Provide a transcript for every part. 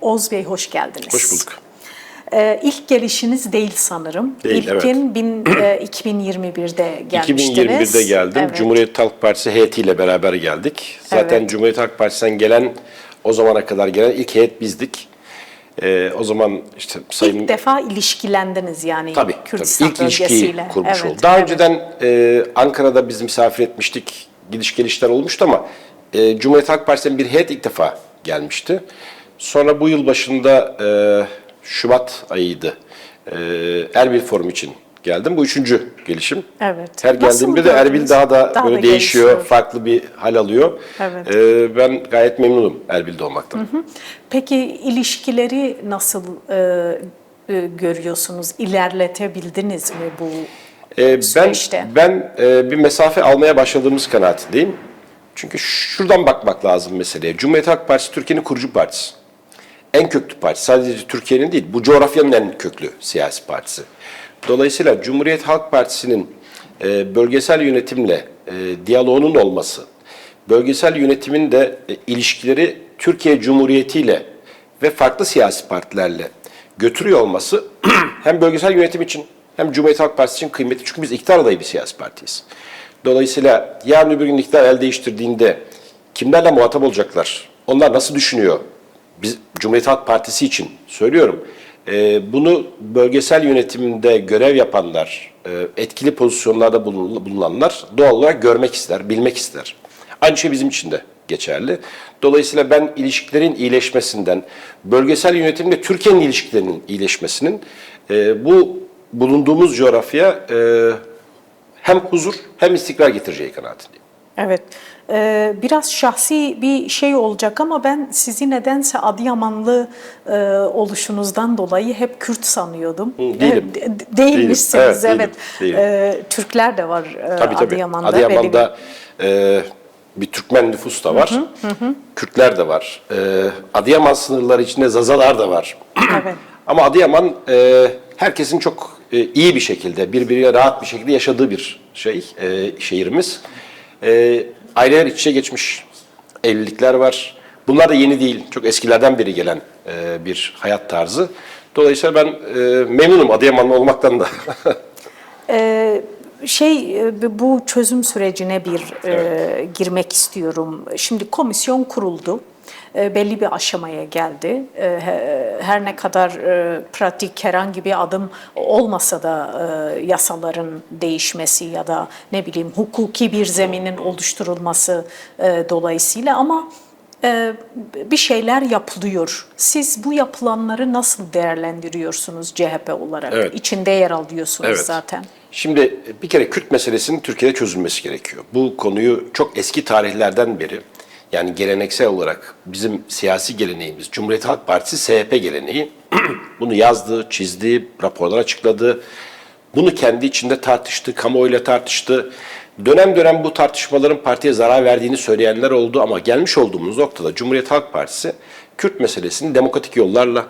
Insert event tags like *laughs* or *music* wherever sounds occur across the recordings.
Oğuz Bey hoş geldiniz. Hoş bulduk. Ee, ilk gelişiniz değil sanırım. Değil, İlkin bin, *clears throat* e, 2021'de gelmiştiniz. 2021'de geldim. Evet. Cumhuriyet Halk Partisi heyetiyle beraber geldik. Zaten Evet. Cumhuriyet Halk Partisi'nden gelen, o zamana kadar gelen ilk heyet bizdik. Ee, o zaman işte Sayın... İlk defa ilişkilendiniz yani Tabii, Kürdistan tabii. İlk ilişkiyi kurmuş Evet, oldu. Daha evet. önceden e, Ankara'da biz misafir etmiştik. Gidiş gelişler olmuştu ama e, Cumhuriyet Halk Partisi'nin bir heyet ilk defa gelmişti. Sonra bu yıl başında e, Şubat ayıydı. E, Erbil Forum için geldim. Bu üçüncü gelişim. Evet. Her Nasıl geldiğimde de Erbil daha da Daha böyle da değişiyor, gelişiyor. farklı bir hal alıyor. Evet. E, ben gayet memnunum Erbil'de olmaktan. Peki ilişkileri nasıl e, e, görüyorsunuz? İlerletebildiniz mi bu Ee, ben süreçte? ben e, bir mesafe almaya başladığımız kanaatindeyim. Çünkü şuradan bakmak lazım meseleye. Cumhuriyet Halk Partisi Türkiye'nin kurucu partisi. En köklü parti. Sadece Türkiye'nin değil, bu coğrafyanın en köklü siyasi partisi. Dolayısıyla Cumhuriyet Halk Partisi'nin e, bölgesel yönetimle e, diyaloğunun olması, bölgesel yönetimin de e, ilişkileri Türkiye Cumhuriyeti ile ve farklı siyasi partilerle götürüyor olması *clears throat* hem bölgesel yönetim için hem Cumhuriyet Halk Partisi için kıymetli. Çünkü biz iktidar adayı bir siyasi partiyiz. Dolayısıyla yarın öbür gün iktidar el değiştirdiğinde kimlerle muhatap olacaklar? Onlar nasıl düşünüyor? Biz Cumhuriyet Halk Partisi için söylüyorum. Ee, bunu bölgesel yönetimde görev yapanlar, e, etkili pozisyonlarda bulun- bulunanlar doğal olarak görmek ister, bilmek ister. Aynı şey bizim için de geçerli. Dolayısıyla ben ilişkilerin iyileşmesinden, bölgesel yönetimle Türkiye'nin ilişkilerinin iyileşmesinin e, bu bulunduğumuz coğrafya e, hem huzur hem istikrar getireceği kanaatindeyim. Evet. Ee, biraz şahsi bir şey olacak ama ben sizi nedense Adıyamanlı e, oluşunuzdan dolayı hep Kürt sanıyordum. Hı, değilim. Ee, de- değilmişsiniz Değilim, evet. evet, değilim, Ee, Türkler de var e, Tabii tabii. Adıyaman'da. Adıyaman'da e, bir Türkmen nüfus da var. Kürtler de var. E, Adıyaman sınırları içinde Zazalar da var. Evet. *clears throat* Ama Adıyaman e, herkesin çok e, iyi bir şekilde, birbiriyle rahat bir şekilde yaşadığı bir şey, e, şehrimiz. E, aileler iç içe geçmiş, evlilikler var. Bunlar da yeni değil, çok eskilerden beri gelen e, bir hayat tarzı. Dolayısıyla ben e, memnunum Adıyamanlı olmaktan da. Ee, *laughs* şey e, bu çözüm sürecine bir e, girmek istiyorum. Şimdi komisyon kuruldu. E, belli bir aşamaya geldi. E, he- her ne kadar e, pratik herhangi bir adım olmasa da yasaların değişmesi ya da ne bileyim hukuki bir zeminin oluşturulması dolayısıyla ama bir şeyler yapılıyor. Siz bu yapılanları nasıl değerlendiriyorsunuz CHP olarak? Evet. İçinde yer alıyorsunuz Evet. zaten. Şimdi bir kere Kürt meselesinin Türkiye'de çözülmesi gerekiyor. Bu konuyu çok eski tarihlerden beri yani geleneksel olarak bizim siyasi geleneğimiz Cumhuriyet Halk Partisi SHP geleneği *clears throat* bunu yazdı, çizdi, raporlar açıkladı. Bunu kendi içinde tartıştı, kamuoyuyla tartıştı. Dönem dönem bu tartışmaların partiye zarar verdiğini söyleyenler oldu ama gelmiş olduğumuz noktada Cumhuriyet Halk Partisi Kürt meselesini demokratik yollarla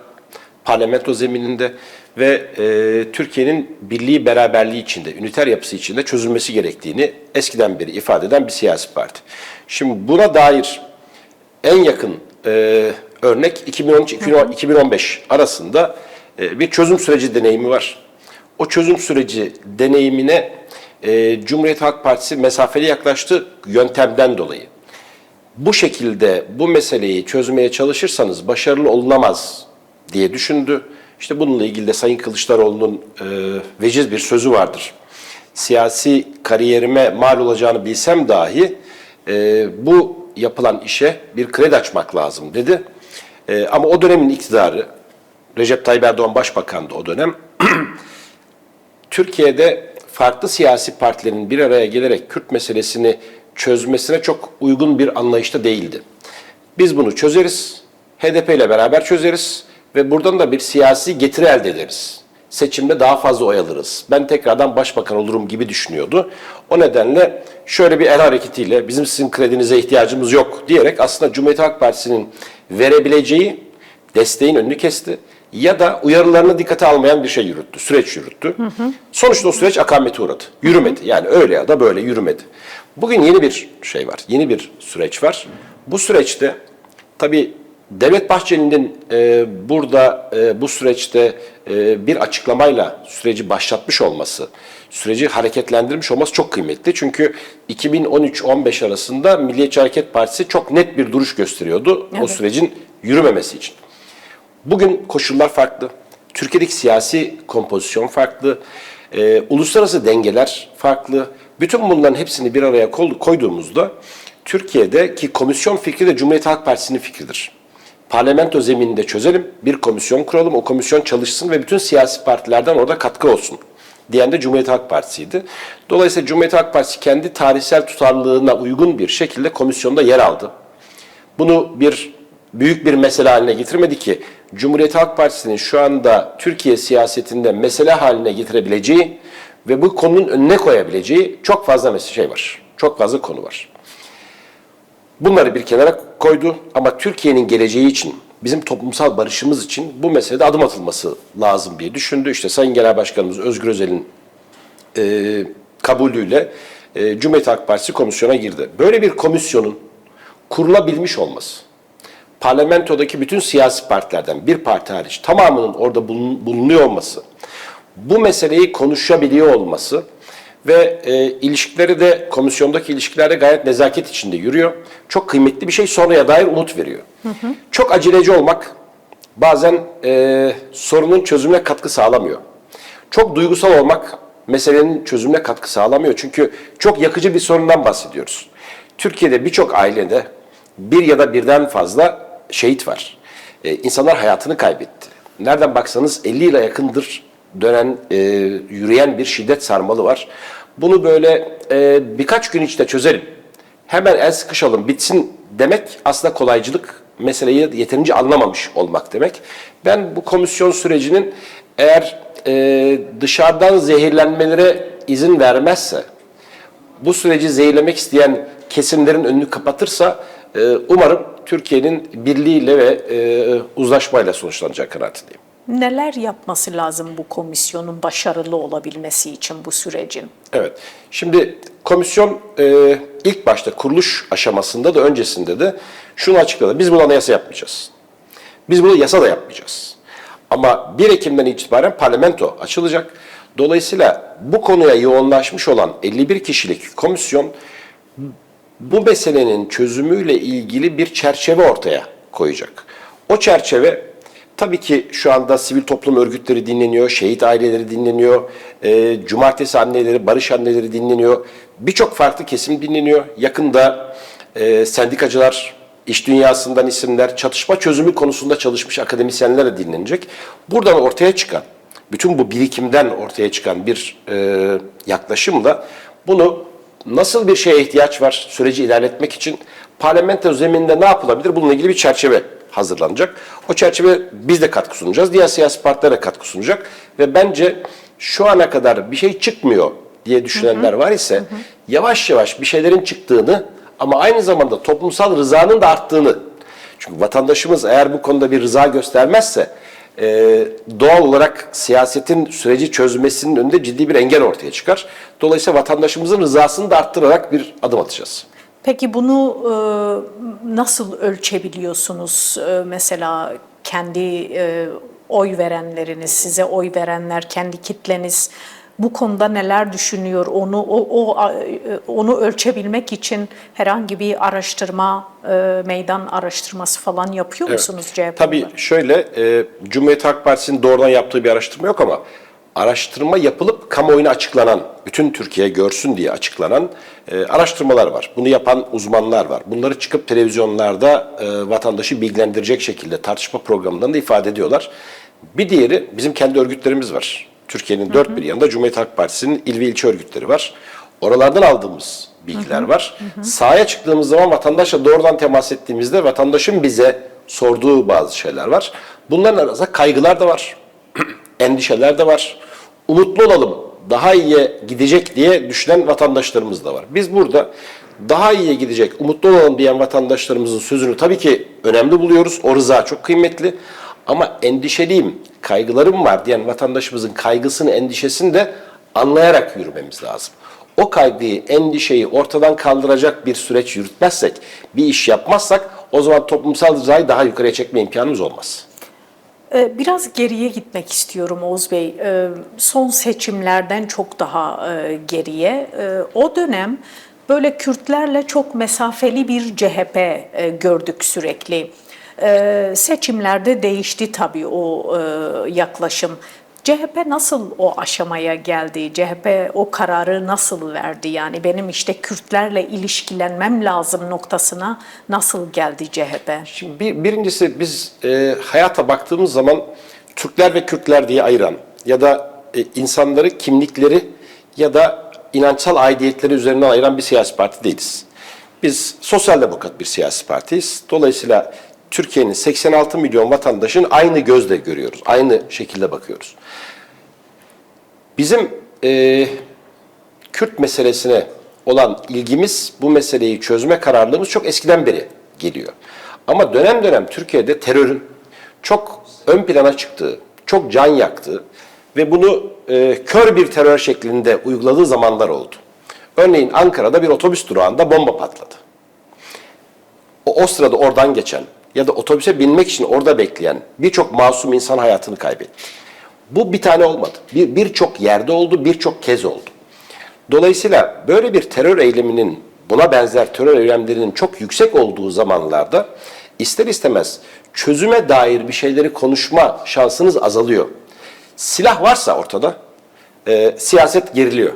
parlamento zemininde ve e, Türkiye'nin birliği beraberliği içinde, üniter yapısı içinde çözülmesi gerektiğini eskiden beri ifade eden bir siyasi parti. Şimdi buna dair en yakın e, örnek 2013-2015 arasında e, bir çözüm süreci deneyimi var. O çözüm süreci deneyimine e, Cumhuriyet Halk Partisi mesafeli yaklaştı yöntemden dolayı bu şekilde bu meseleyi çözmeye çalışırsanız başarılı olunamaz diye düşündü. İşte bununla ilgili de Sayın Kılıçdaroğlu'nun e, veciz bir sözü vardır. Siyasi kariyerime mal olacağını bilsem dahi e, bu yapılan işe bir kredi açmak lazım dedi. E, ama o dönemin iktidarı, Recep Tayyip Erdoğan başbakandı o dönem, *clears throat* Türkiye'de farklı siyasi partilerin bir araya gelerek Kürt meselesini çözmesine çok uygun bir anlayışta değildi. Biz bunu çözeriz, HDP ile beraber çözeriz ve buradan da bir siyasi getiri elde ederiz. Seçimde daha fazla oy alırız. Ben tekrardan başbakan olurum gibi düşünüyordu. O nedenle şöyle bir el hareketiyle bizim sizin kredinize ihtiyacımız yok diyerek aslında Cumhuriyet Halk Partisi'nin verebileceği desteğin önünü kesti ya da uyarılarını dikkate almayan bir şey yürüttü, süreç yürüttü. Sonuçta o süreç akamete uğradı. Yürümedi. Yani öyle ya da böyle yürümedi. Bugün yeni bir şey var, yeni bir süreç var. Bu süreçte tabii Devlet Bahçeli'nin e, burada e, bu süreçte e, bir açıklamayla süreci başlatmış olması, süreci hareketlendirmiş olması çok kıymetli. Çünkü 2013-15 arasında Milliyetçi Hareket Partisi çok net bir duruş gösteriyordu o Evet. sürecin yürümemesi için. Bugün koşullar farklı. Türkiye'deki siyasi kompozisyon farklı. Ee, uluslararası dengeler farklı. Bütün bunların hepsini bir araya koyduğumuzda Türkiye'deki komisyon fikri de Cumhuriyet Halk Partisi'nin fikridir. Parlamento zemininde çözelim, bir komisyon kuralım, o komisyon çalışsın ve bütün siyasi partilerden orada katkı olsun diyen de Cumhuriyet Halk Partisi'ydi. Dolayısıyla Cumhuriyet Halk Partisi kendi tarihsel tutarlılığına uygun bir şekilde komisyonda yer aldı. Bunu bir büyük bir mesele haline getirmedi ki Cumhuriyet Halk Partisi'nin şu anda Türkiye siyasetinde mesele haline getirebileceği ve bu konunun önüne koyabileceği çok fazla şey var. Çok fazla konu var. Bunları bir kenara koydu ama Türkiye'nin geleceği için, bizim toplumsal barışımız için bu meselede adım atılması lazım diye düşündü. İşte Sayın Genel Başkanımız Özgür Özel'in e, kabulüyle e, Cumhuriyet Halk Partisi komisyona girdi. Böyle bir komisyonun kurulabilmiş olması, parlamentodaki bütün siyasi partilerden bir parti hariç tamamının orada bulun- bulunuyor olması, bu meseleyi konuşabiliyor olması ve e, ilişkileri de komisyondaki ilişkiler de gayet nezaket içinde yürüyor. Çok kıymetli bir şey sonraya dair umut veriyor. Çok aceleci olmak bazen e, sorunun çözümüne katkı sağlamıyor. Çok duygusal olmak meselenin çözümüne katkı sağlamıyor. Çünkü çok yakıcı bir sorundan bahsediyoruz. Türkiye'de birçok ailede bir ya da birden fazla şehit var. Ee, insanlar hayatını kaybetti. Nereden baksanız 50 yıla yakındır dönen, e, yürüyen bir şiddet sarmalı var. Bunu böyle e, birkaç gün içinde çözelim. Hemen el sıkışalım, bitsin demek aslında kolaycılık meseleyi yeterince anlamamış olmak demek. Ben bu komisyon sürecinin eğer e, dışarıdan zehirlenmelere izin vermezse, bu süreci zehirlemek isteyen kesimlerin önünü kapatırsa e, umarım Türkiye'nin birliğiyle ve e, uzlaşmayla sonuçlanacak kanaatindeyim. Neler yapması lazım bu komisyonun başarılı olabilmesi için bu sürecin? Evet. Şimdi komisyon e, ilk başta kuruluş aşamasında da öncesinde de şunu açıkladı. Biz bunu anayasa yapmayacağız. Biz bunu yasa da yapmayacağız. Ama 1 Ekim'den itibaren parlamento açılacak. Dolayısıyla bu konuya yoğunlaşmış olan 51 kişilik komisyon bu meselenin çözümüyle ilgili bir çerçeve ortaya koyacak. O çerçeve tabii ki şu anda sivil toplum örgütleri dinleniyor, şehit aileleri dinleniyor, e, cumartesi anneleri, barış anneleri dinleniyor. Birçok farklı kesim dinleniyor. Yakında e, sendikacılar, iş dünyasından isimler, çatışma çözümü konusunda çalışmış akademisyenler de dinlenecek. Buradan ortaya çıkan, bütün bu birikimden ortaya çıkan bir e, yaklaşımla bunu nasıl bir şeye ihtiyaç var süreci ilerletmek için parlamento zemininde ne yapılabilir bununla ilgili bir çerçeve hazırlanacak. O çerçeve biz de katkı sunacağız. Diğer siyasi partiler de katkı sunacak. Ve bence şu ana kadar bir şey çıkmıyor diye düşünenler var ise yavaş yavaş bir şeylerin çıktığını ama aynı zamanda toplumsal rızanın da arttığını çünkü vatandaşımız eğer bu konuda bir rıza göstermezse e, doğal olarak siyasetin süreci çözmesinin önünde ciddi bir engel ortaya çıkar. Dolayısıyla vatandaşımızın rızasını da arttırarak bir adım atacağız. Peki bunu e, nasıl ölçebiliyorsunuz? E, mesela kendi e, oy verenleriniz, size oy verenler, kendi kitleniz bu konuda neler düşünüyor? Onu o, o e, onu ölçebilmek için herhangi bir araştırma, e, meydan araştırması falan yapıyor musunuz CHP? Tabii şöyle, e, Cumhuriyet Halk Partisi'nin doğrudan yaptığı bir araştırma yok ama araştırma yapılıp kamuoyuna açıklanan, bütün Türkiye görsün diye açıklanan e, araştırmalar var. Bunu yapan uzmanlar var. Bunları çıkıp televizyonlarda e, vatandaşı bilgilendirecek şekilde tartışma programlarında ifade ediyorlar. Bir diğeri bizim kendi örgütlerimiz var. Türkiye'nin dört bir yanında Cumhuriyet Halk Partisi'nin il ve ilçe örgütleri var. Oralardan aldığımız bilgiler var. Sahaya çıktığımız zaman vatandaşla doğrudan temas ettiğimizde vatandaşın bize sorduğu bazı şeyler var. Bunların arasında kaygılar da var. *clears throat* endişeler de var. Umutlu olalım, daha iyiye gidecek diye düşünen vatandaşlarımız da var. Biz burada daha iyiye gidecek, umutlu olalım diyen vatandaşlarımızın sözünü tabii ki önemli buluyoruz. O rıza çok kıymetli. Ama endişeliyim, kaygılarım var diyen vatandaşımızın kaygısını, endişesini de anlayarak yürümemiz lazım. O kaygıyı, endişeyi ortadan kaldıracak bir süreç yürütmezsek, bir iş yapmazsak o zaman toplumsal rızayı daha yukarıya çekme imkanımız olmaz. Ee, Biraz geriye gitmek istiyorum Oğuz Bey. Ee, Son seçimlerden çok daha e, geriye. Ee, O dönem böyle Kürtlerle çok mesafeli bir CHP e, gördük sürekli. Seçimlerde değişti tabii o e, yaklaşım. CHP nasıl o aşamaya geldi? CHP o kararı nasıl verdi? Yani benim işte Kürtlerle ilişkilenmem lazım noktasına nasıl geldi CHP? Şimdi bir, birincisi biz e, hayata baktığımız zaman Türkler ve Kürtler diye ayıran ya da e, insanları kimlikleri ya da inançsal aidiyetleri üzerinden ayıran bir siyasi parti değiliz. Biz sosyal demokrat bir siyasi partiyiz. Dolayısıyla Türkiye'nin 86 milyon vatandaşın aynı gözle görüyoruz. Aynı şekilde bakıyoruz. Bizim e, Kürt meselesine olan ilgimiz, bu meseleyi çözme kararlılığımız çok eskiden beri geliyor. Ama dönem dönem Türkiye'de terörün çok ön plana çıktığı, çok can yaktığı ve bunu e, kör bir terör şeklinde uyguladığı zamanlar oldu. Örneğin Ankara'da bir otobüs durağında bomba patladı. O, o sırada oradan geçen ya da otobüse binmek için orada bekleyen birçok masum insan hayatını kaybetti. Bu bir tane olmadı. Bir birçok yerde oldu, birçok kez oldu. Dolayısıyla böyle bir terör eyleminin, buna benzer terör eylemlerinin çok yüksek olduğu zamanlarda ister istemez çözüme dair bir şeyleri konuşma şansınız azalıyor. Silah varsa ortada, e, siyaset geriliyor.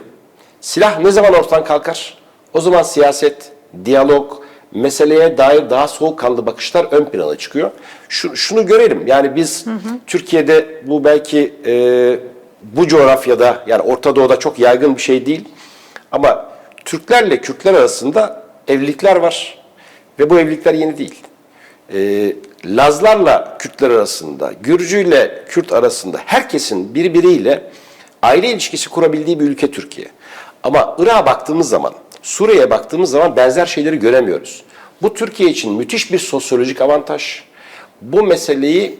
Silah ne zaman ortadan kalkar? O zaman siyaset, diyalog, meseleye dair daha soğukkanlı bakışlar ön plana çıkıyor. Şu, şunu görelim, yani biz Türkiye'de bu belki e, bu coğrafyada yani Orta Doğu'da çok yaygın bir şey değil. Ama Türklerle Kürtler arasında evlilikler var ve bu evlilikler yeni değil. Ee, Lazlarla Kürtler arasında, Gürcü ile Kürt arasında herkesin birbiriyle aile ilişkisi kurabildiği bir ülke Türkiye. Ama Irak'a baktığımız zaman, Suriye'ye baktığımız zaman benzer şeyleri göremiyoruz. Bu Türkiye için müthiş bir sosyolojik avantaj. Bu meseleyi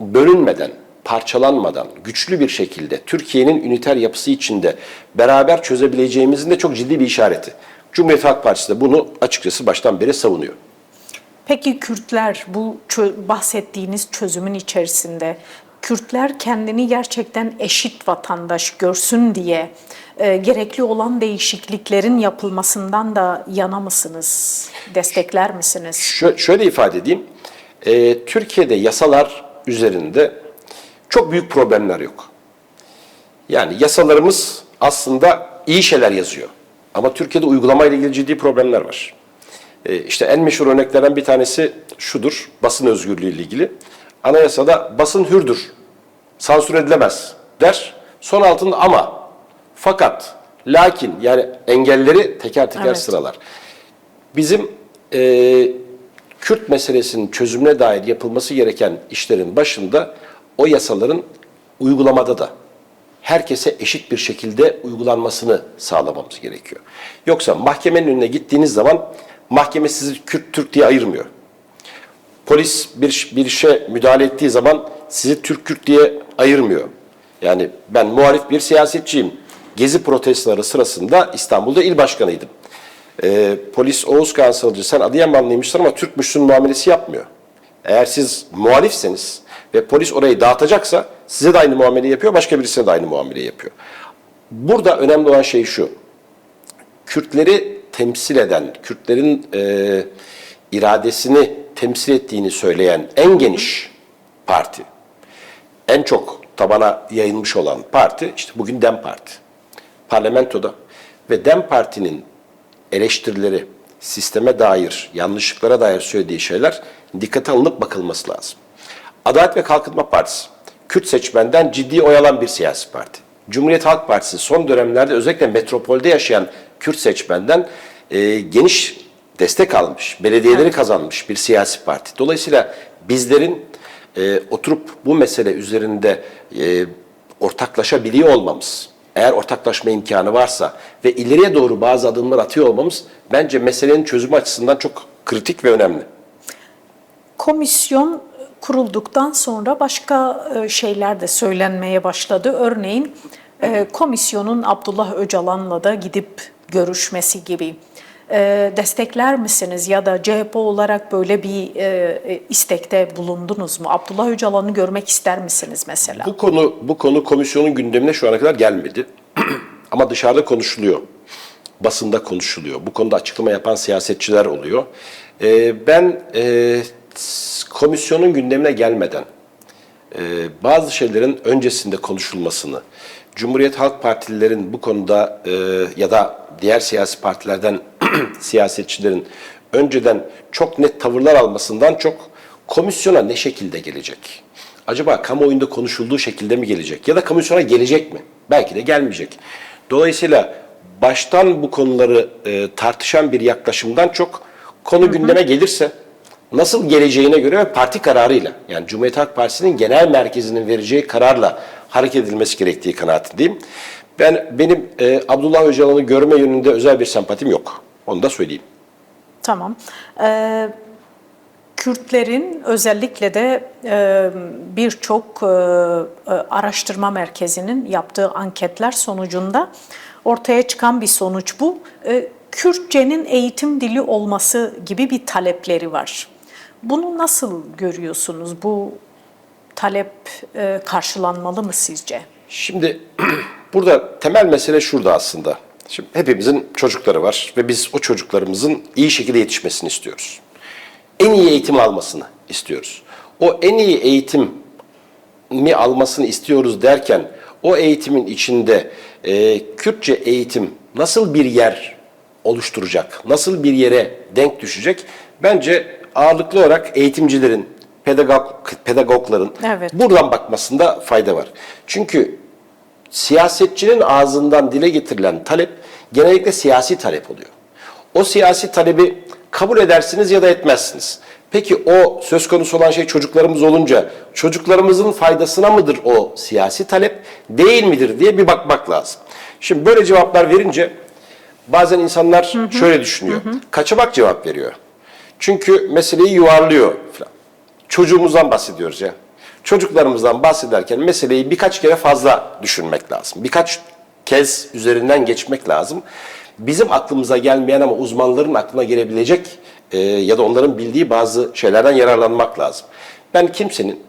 bölünmeden, parçalanmadan, güçlü bir şekilde Türkiye'nin üniter yapısı içinde beraber çözebileceğimizin de çok ciddi bir işareti. Cumhuriyet Halk Partisi de bunu açıkçası baştan beri savunuyor. Peki Kürtler bu çö- bahsettiğiniz çözümün içerisinde Kürtler kendini gerçekten eşit vatandaş görsün diye e, gerekli olan değişikliklerin yapılmasından da yana mısınız? Destekler misiniz? Şö- şöyle ifade edeyim. Ee, Türkiye'de yasalar üzerinde çok büyük problemler yok. Yani yasalarımız aslında iyi şeyler yazıyor. Ama Türkiye'de uygulamayla ilgili ciddi problemler var. Ee, işte en meşhur örneklerden bir tanesi şudur, basın özgürlüğü ile ilgili. Anayasada basın hürdür, sansür edilemez der. Son altında ama, fakat, lakin yani engelleri teker teker Evet. sıralar. Bizim e, Kürt meselesinin çözümüne dair yapılması gereken işlerin başında o yasaların uygulamada da herkese eşit bir şekilde uygulanmasını sağlamamız gerekiyor. Yoksa mahkemenin önüne gittiğiniz zaman mahkeme sizi Kürt Türk diye ayırmıyor. Polis bir, bir işe müdahale ettiği zaman sizi Türk Kürt diye ayırmıyor. Yani ben muhalif bir siyasetçiyim. Gezi protestoları sırasında İstanbul'da il başkanıydım. Ee, polis Oğuz Kağan Salıcı sen Adıyamanlıymışsın ama Türkmüşsün muamelesi yapmıyor. Eğer siz muhalifseniz ve polis orayı dağıtacaksa size de aynı muamele yapıyor, başka birisine de aynı muamele yapıyor. Burada önemli olan şey şu. Kürtleri temsil eden, Kürtlerin e, iradesini temsil ettiğini söyleyen en geniş parti, en çok tabana yayılmış olan parti işte bugün DEM Parti. Parlamentoda ve DEM Parti'nin eleştirileri, sisteme dair, yanlışlıklara dair söylediği şeyler dikkate alınıp bakılması lazım. Adalet ve Kalkınma Partisi, Kürt seçmenden ciddi oy alan bir siyasi parti. Cumhuriyet Halk Partisi son dönemlerde özellikle metropolde yaşayan Kürt seçmenden e, geniş destek almış, belediyeleri kazanmış bir siyasi parti. Dolayısıyla bizlerin e, oturup bu mesele üzerinde e, ortaklaşabiliyor olmamız, eğer ortaklaşma imkanı varsa ve ileriye doğru bazı adımlar atıyor olmamız bence meselenin çözümü açısından çok kritik ve önemli. Komisyon kurulduktan sonra başka e, şeyler de söylenmeye başladı. Örneğin e, komisyonun Abdullah Öcalan'la da gidip görüşmesi gibi. E, destekler misiniz ya da CHP olarak böyle bir e, e, istekte bulundunuz mu? Abdullah Öcalan'ı görmek ister misiniz mesela? Bu konu bu konu komisyonun gündemine şu ana kadar gelmedi. *clears throat* Ama dışarıda konuşuluyor. Basında konuşuluyor. Bu konuda açıklama yapan siyasetçiler oluyor. Ee, ben e, komisyonun gündemine gelmeden bazı şeylerin öncesinde konuşulmasını, Cumhuriyet Halk Partililerin bu konuda e, ya da diğer siyasi partilerden *clears throat* siyasetçilerin önceden çok net tavırlar almasından çok komisyona ne şekilde gelecek? Acaba kamuoyunda konuşulduğu şekilde mi gelecek? Ya da komisyona gelecek mi? Belki de gelmeyecek. Dolayısıyla baştan bu konuları e, tartışan bir yaklaşımdan çok konu gündeme gelirse nasıl geleceğine göre ve parti kararıyla yani Cumhuriyet Halk Partisi'nin genel merkezinin vereceği kararla hareket edilmesi gerektiği kanaatindeyim. Ben benim e, Abdullah Öcalan'ı görme yönünde özel bir sempatim yok. Onu da söyleyeyim. Tamam. Ee, Kürtlerin özellikle de e, birçok e, e, araştırma merkezinin yaptığı anketler sonucunda ortaya çıkan bir sonuç bu. E, Kürtçenin eğitim dili olması gibi bir talepleri var. Bunu nasıl görüyorsunuz? Bu talep e, karşılanmalı mı sizce? Şimdi *clears throat* burada temel mesele şurada aslında. Şimdi hepimizin çocukları var ve biz o çocuklarımızın iyi şekilde yetişmesini istiyoruz. En iyi eğitim almasını istiyoruz. O en iyi eğitim mi almasını istiyoruz derken o eğitimin içinde e, Kürtçe eğitim nasıl bir yer oluşturacak, nasıl bir yere denk düşecek? Bence ağırlıklı olarak eğitimcilerin, pedagog, pedagogların Evet. buradan bakmasında fayda var. Çünkü siyasetçinin ağzından dile getirilen talep genellikle siyasi talep oluyor. O siyasi talebi kabul edersiniz ya da etmezsiniz. Peki o söz konusu olan şey çocuklarımız olunca çocuklarımızın faydasına mıdır o siyasi talep değil midir diye bir bakmak lazım. Şimdi böyle cevaplar verince bazen insanlar şöyle düşünüyor. Kaçamak cevap veriyor. Çünkü meseleyi yuvarlıyor falan. Çocuğumuzdan bahsediyoruz ya. Çocuklarımızdan bahsederken meseleyi birkaç kere fazla düşünmek lazım. Birkaç kez üzerinden geçmek lazım. Bizim aklımıza gelmeyen ama uzmanların aklına gelebilecek e, ya da onların bildiği bazı şeylerden yararlanmak lazım. Ben kimsenin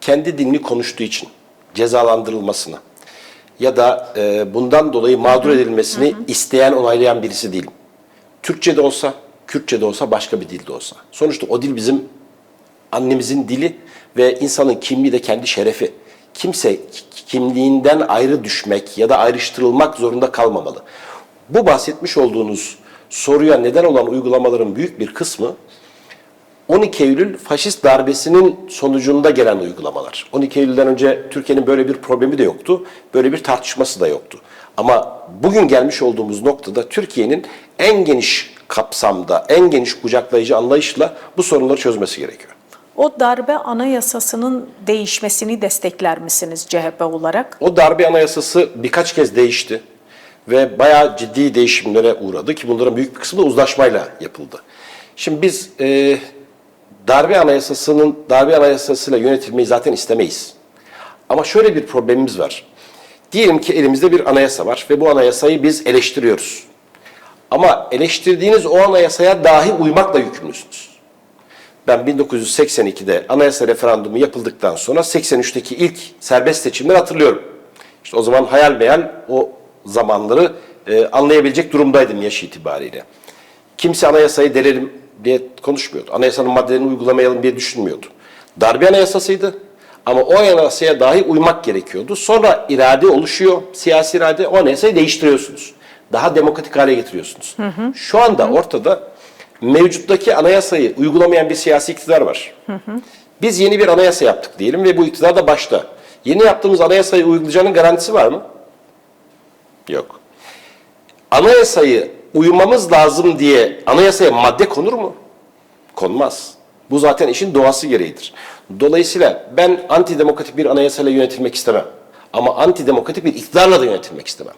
kendi dilini konuştuğu için cezalandırılmasına ya da e, bundan dolayı mağdur edilmesini isteyen, onaylayan birisi değilim. Türkçe de olsa, Kürtçe de olsa, başka bir dilde olsa. Sonuçta o dil bizim annemizin dili ve insanın kimliği de kendi şerefi. Kimse kimliğinden ayrı düşmek ya da ayrıştırılmak zorunda kalmamalı. Bu bahsetmiş olduğunuz soruya neden olan uygulamaların büyük bir kısmı 12 Eylül faşist darbesinin sonucunda gelen uygulamalar. 12 Eylül'den önce Türkiye'nin böyle bir problemi de yoktu. Böyle bir tartışması da yoktu. Ama bugün gelmiş olduğumuz noktada Türkiye'nin en geniş kapsamda, en geniş kucaklayıcı anlayışla bu sorunları çözmesi gerekiyor. O darbe anayasasının değişmesini destekler misiniz CHP olarak? O darbe anayasası birkaç kez değişti ve bayağı ciddi değişimlere uğradı ki bunların büyük bir kısmı da uzlaşmayla yapıldı. Şimdi biz e, darbe anayasasının darbe anayasasıyla yönetilmeyi zaten istemeyiz. Ama şöyle bir problemimiz var. Diyelim ki elimizde bir anayasa var ve bu anayasayı biz eleştiriyoruz. Ama eleştirdiğiniz o anayasaya dahi uymakla yükümlüsünüz. Ben 1982'de anayasa referandumu yapıldıktan sonra 83'teki ilk serbest seçimleri hatırlıyorum. İşte o zaman hayal meyal o zamanları e, anlayabilecek durumdaydım yaş itibariyle. Kimse anayasayı delelim diye konuşmuyordu. Anayasanın maddelerini uygulamayalım diye düşünmüyordu. Darbe anayasasıydı ama o anayasaya dahi uymak gerekiyordu. Sonra irade oluşuyor, siyasi irade, o anayasayı değiştiriyorsunuz. Daha demokratik hale getiriyorsunuz. Şu anda ortada mevcuttaki anayasayı uygulamayan bir siyasi iktidar var. Biz yeni bir anayasa yaptık diyelim ve bu iktidar da başta. Yeni yaptığımız anayasayı uygulayacağının garantisi var mı? Yok. Anayasayı uymamız lazım diye anayasaya madde konur mu? Konmaz. Bu zaten işin doğası gereğidir. Dolayısıyla ben antidemokratik bir anayasayla yönetilmek istemem. Ama antidemokratik bir iktidarla da yönetilmek istemem.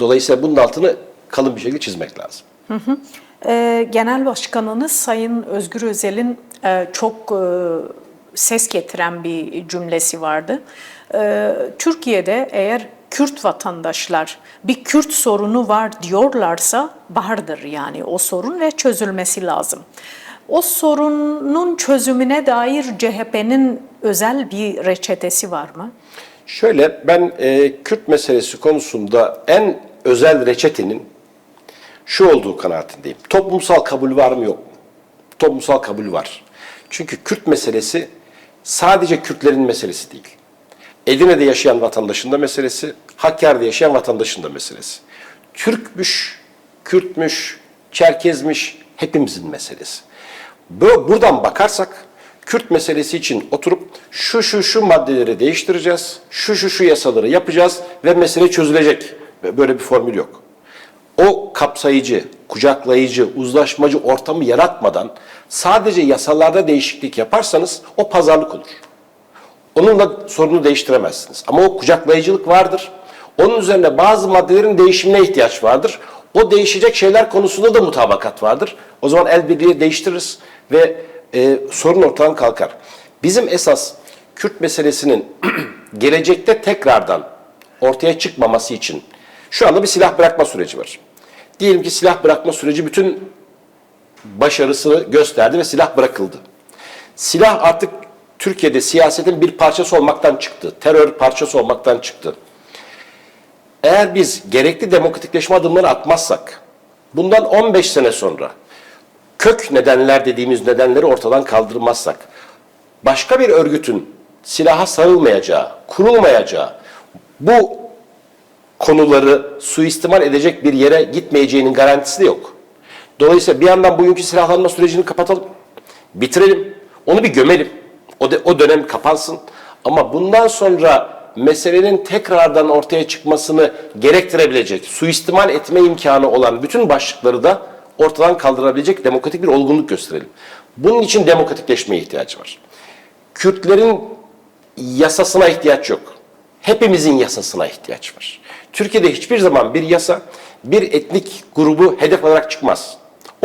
Dolayısıyla bunun altını kalın bir şekilde çizmek lazım. Ee, Genel Başkanınız Sayın Özgür Özel'in e, çok e, ses getiren bir cümlesi vardı. Ee, Türkiye'de eğer Kürt vatandaşlar bir Kürt sorunu var diyorlarsa vardır yani o sorun ve çözülmesi lazım. O sorunun çözümüne dair CHP'nin özel bir reçetesi var mı? Şöyle ben e, Kürt meselesi konusunda en özel reçetenin şu olduğu kanaatindeyim. Toplumsal kabul var mı yok mu? Toplumsal kabul var. Çünkü Kürt meselesi sadece Kürtlerin meselesi değil. Edirne'de yaşayan vatandaşın da meselesi, Hakkari'de yaşayan vatandaşın da meselesi. Türkmüş, Kürtmüş, Çerkezmiş hepimizin meselesi. Bu- Buradan bakarsak Kürt meselesi için oturup şu şu şu maddeleri değiştireceğiz, şu şu şu yasaları yapacağız ve mesele çözülecek. Böyle bir formül yok. O kapsayıcı, kucaklayıcı, uzlaşmacı ortamı yaratmadan sadece yasalarda değişiklik yaparsanız o pazarlık olur. Onunla sorunu değiştiremezsiniz. Ama o kucaklayıcılık vardır. Onun üzerine bazı maddelerin değişimine ihtiyaç vardır. O değişecek şeyler konusunda da mutabakat vardır. O zaman el birliği değiştiririz ve e, sorun ortadan kalkar. Bizim esas Kürt meselesinin *clears throat* gelecekte tekrardan ortaya çıkmaması için şu anda bir silah bırakma süreci var. Diyelim ki silah bırakma süreci bütün başarısını gösterdi ve silah bırakıldı. Silah artık Türkiye'de siyasetin bir parçası olmaktan çıktı. Terör parçası olmaktan çıktı. Eğer biz gerekli demokratikleşme adımları atmazsak, bundan 15 sene sonra kök nedenler dediğimiz nedenleri ortadan kaldırmazsak, başka bir örgütün silaha sarılmayacağı, kurulmayacağı, bu konuları suistimal edecek bir yere gitmeyeceğinin garantisi de yok. Dolayısıyla bir yandan bugünkü silahlanma sürecini kapatalım, bitirelim, onu bir gömelim. O, de, o dönem kapansın. Ama bundan sonra meselenin tekrardan ortaya çıkmasını gerektirebilecek, suistimal etme imkanı olan bütün başlıkları da ortadan kaldırabilecek demokratik bir olgunluk gösterelim. Bunun için demokratikleşmeye ihtiyacı var. Kürtlerin yasasına ihtiyaç yok. Hepimizin yasasına ihtiyaç var. Türkiye'de hiçbir zaman bir yasa bir etnik grubu hedef alarak çıkmaz.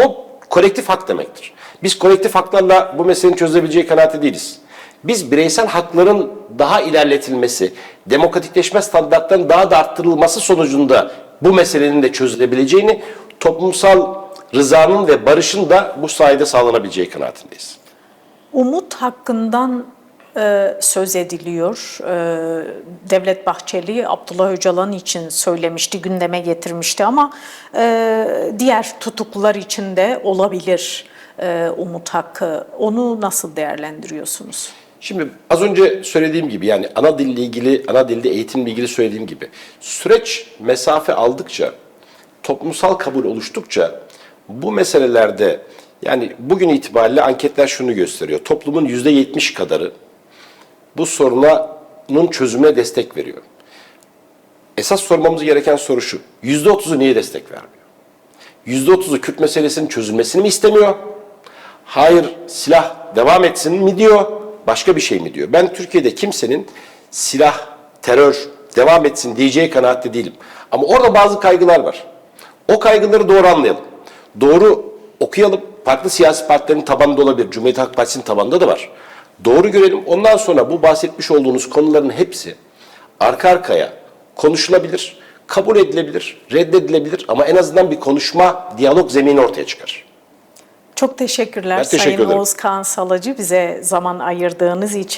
O kolektif hak demektir. Biz kolektif haklarla bu meselenin çözülebileceği kanaati değiliz. Biz bireysel hakların daha ilerletilmesi, demokratikleşme standartlarının daha da arttırılması sonucunda bu meselenin de çözülebileceğini, toplumsal rızanın ve barışın da bu sayede sağlanabileceği kanaatindeyiz. Umut hakkından söz ediliyor. E, Devlet Bahçeli Abdullah Öcalan için söylemişti, gündeme getirmişti ama e, diğer tutuklular için de olabilir e, umut hakkı. Onu nasıl değerlendiriyorsunuz? Şimdi az önce söylediğim gibi yani ana dille ilgili, ana dilde eğitimle ilgili söylediğim gibi süreç mesafe aldıkça, toplumsal kabul oluştukça bu meselelerde yani bugün itibariyle anketler şunu gösteriyor. Toplumun yüzde yetmiş kadarı bu sorunun çözümüne destek veriyor. Esas sormamız gereken soru şu. Yüzde otuzu niye destek vermiyor? Yüzde otuzu Kürt meselesinin çözülmesini mi istemiyor? Hayır silah devam etsin mi diyor? Başka bir şey mi diyor? Ben Türkiye'de kimsenin silah, terör devam etsin diyeceği kanaatte değilim. Ama orada bazı kaygılar var. O kaygıları doğru anlayalım. Doğru okuyalım. Farklı siyasi partilerin tabanında olabilir. Cumhuriyet Halk Partisi'nin tabanında da var. Doğru görelim. Ondan sonra bu bahsetmiş olduğunuz konuların hepsi arka arkaya konuşulabilir, kabul edilebilir, reddedilebilir ama en azından bir konuşma, diyalog zemini ortaya çıkar. Çok teşekkürler Ben teşekkür Sayın ederim. Salacı bize zaman ayırdığınız için.